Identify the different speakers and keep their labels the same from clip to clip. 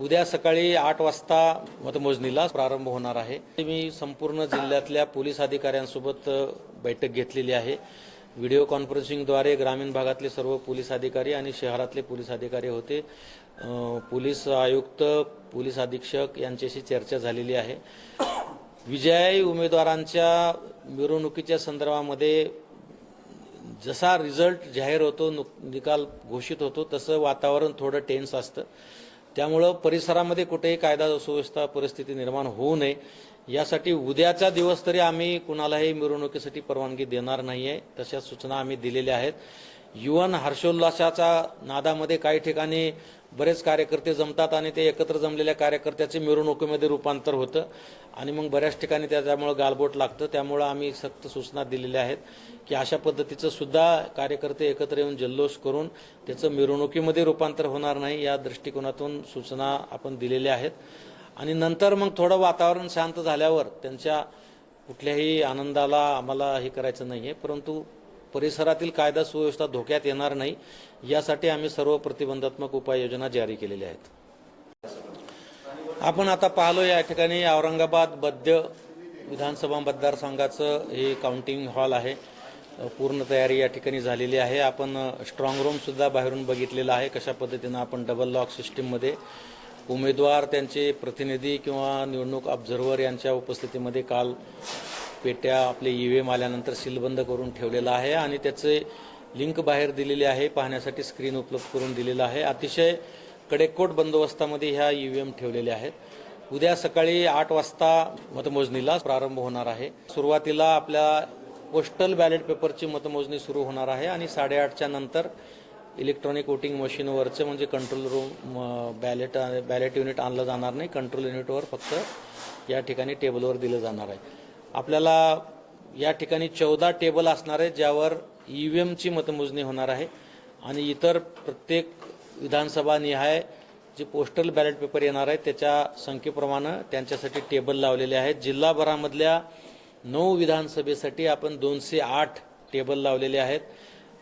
Speaker 1: उद्या सकाळी आठ वाजता मतमोजणीला प्रारंभ होणार आहे. मी संपूर्ण जिल्ह्यातल्या पोलीस अधिकाऱ्यांसोबत बैठक घेतलेली आहे. व्हिडिओ कॉन्फरन्सिंगद्वारे ग्रामीण भागातले सर्व पोलीस अधिकारी आणि शहरातले पोलीस अधिकारी होते. पोलीस आयुक्त पोलीस अधीक्षक यांच्याशी चर्चा झालेली आहे. विजयी उमेदवारांच्या मिरवणुकीच्या संदर्भामध्ये जसा रिझल्ट जाहीर होतो नुक- निकाल घोषित होतो तसं वातावरण थोडं टेन्स असतं. त्यामुळं परिसरामध्ये कुठेही कायदा सुव्यवस्था परिस्थिती निर्माण होऊ नये. यासाठी उद्याचा दिवस तरी आम्ही कुणालाही मिरवणुकीसाठी परवानगी देणार नाही आहे तशा सूचना आम्ही दिलेल्या आहेत. युवन हर्षोल्लासाच्या नादामध्ये काही ठिकाणी बरेच कार्यकर्ते जमतात आणि ते एकत्र जमलेल्या कार्यकर्त्याचे मिरवणुकीमध्ये रूपांतर होतं. आणि मग बऱ्याच ठिकाणी त्याच्यामुळं गालबोट लागतं. त्यामुळं आम्ही सक्त सूचना दिलेल्या आहेत की अशा पद्धतीचं सुद्धा कार्यकर्ते एकत्र येऊन जल्लोष करून त्याचं मिरवणुकीमध्ये रूपांतर होणार नाही या दृष्टिकोनातून सूचना आपण दिलेल्या आहेत. आणि नंतर मग थोडं वातावरण शांत झाल्यावर त्यांच्या कुठल्याही आनंदाला आम्हाला हे करायचं नाही आहे परंतु परिसरातील कायदा सुव्यवस्था धोक्यात येणार नाही यासाठी आम्ही सर्व प्रतिबंधात्मक उपाययोजना जारी केलेल्या आहेत. आपण आता पाहलो या ठिकाणी औरंगाबाद बद्य विधानसभा मतदारसंघाचं हे काउंटिंग हॉल आहे. पूर्ण तयारी या ठिकाणी झालेली आहे. आपण स्ट्रॉंग रूम सुद्धा बाहेरून बघितलेला आहे. कशा पद्धतीनं आपण डबल लॉक सिस्टीममध्ये उमेदवार त्यांचे प्रतिनिधी किंवा निवडणूक ऑब्झर्व्हर यांच्या उपस्थितीमध्ये काल पेट्या आपले ईव्हीएम आल्यानंतर सीलबंद करून ठेवलेला आहे आणि त्याचे लिंक बाहेर दिलेली आहे पाहण्यासाठी स्क्रीन उपलब्ध करून दिलेलं आहे. अतिशय कडेकोट बंदोबस्तामध्ये ह्या ईव्हीएम ठेवलेल्या आहेत. उद्या सकाळी आठ वाजता मतमोजणीला प्रारंभ होणार आहे. सुरुवातीला आपल्या पोस्टल बॅलेट पेपरची मतमोजणी सुरू होणार आहे आणि साडेआठच्या नंतर इलेक्ट्रॉनिक वोटिंग मशीनवरचं म्हणजे control room ballot ballot unit आणलं जाणार नाही. कंट्रोल युनिटवर फक्त या ठिकाणी टेबलवर दिलं जाणार आहे. आपल्याला या ठिकाणी चौदा टेबल असणार आहे ज्यावर ईव्हीएमची मतमोजणी होणार आहे. आणि इतर प्रत्येक विधानसभा निहाय जे पोस्टल बॅलेट पेपर येणार आहेत त्याच्या संख्येप्रमाणे त्यांच्यासाठी टेबल लावलेले आहेत. जिल्हाभरामधल्या नऊ विधानसभेसाठी आपण दोनशे आठ टेबल लावलेले आहेत.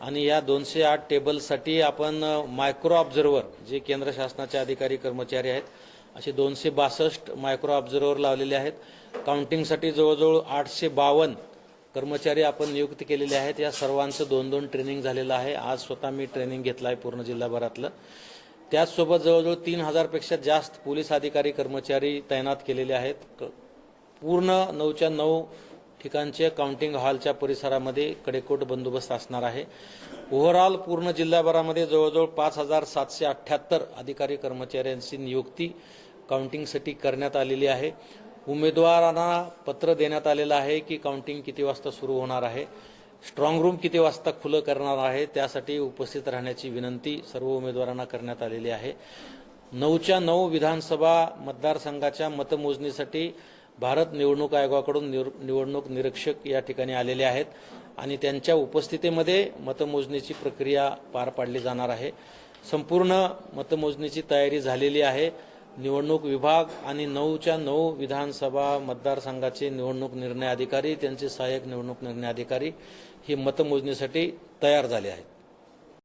Speaker 1: आणि या दोनशे आठ टेबलसाठी आपण मायक्रो ऑब्झर्वर जे केंद्र शासनाचे अधिकारी कर्मचारी आहेत असे दोनशे बासष्ट मायक्रो ऑब्झर्वर लावलेले आहेत. काउंटिंगसाठी जवळजवळ आठशे बावन्न कर्मचारी आपण नियुक्त केलेले आहेत. या सर्वांचं दोन दोन ट्रेनिंग झालेलं आहे. आज स्वतः मी ट्रेनिंग घेतलं आहे पूर्ण जिल्हाभरातलं. त्याचसोबत जवळजवळ तीन हजारपेक्षा जास्त पोलीस अधिकारी कर्मचारी तैनात केलेले आहेत. क- पूर्ण नऊच्या नऊ ठिकाणचे काउंटिंग हॉलच्या परिसरामध्ये कडेकोट बंदोबस्त असणार आहे. ओव्हरऑल पूर्ण जिल्हाभरामध्ये जवळजवळ पाच हजार सातशे अठ्ठ्याहत्तर अधिकारी कर्मचाऱ्यांची नियुक्ती काउंटिंगसाठी करण्यात आलेली आहे. उमेदवारांना पत्र देण्यात आलेलं आहे की काउंटिंग किती वाजता सुरू होणार आहे स्ट्रॉंग रूम किती वाजता खुलं करणार आहे त्यासाठी उपस्थित राहण्याची विनंती सर्व उमेदवारांना करण्यात आलेली आहे. नऊच्या नऊ विधानसभा मतदारसंघाच्या मतमोजणीसाठी भारत निवडणूक आयोगाकडून निवडणूक निरीक्षक या ठिकाणी आलेले आहेत आणि त्यांच्या उपस्थितीमध्ये मतमोजणीची प्रक्रिया पार पाडली जाणार आहे. संपूर्ण मतमोजणीची तयारी झालेली आहे. निवडणूक विभाग आणि नऊच्या नऊ विधानसभा मतदारसंघाचे निवडणूक निर्णय अधिकारी त्यांचे सहाय्यक निवडणूक निर्णय अधिकारी हे मतमोजणीसाठी तयार झाले आहेत.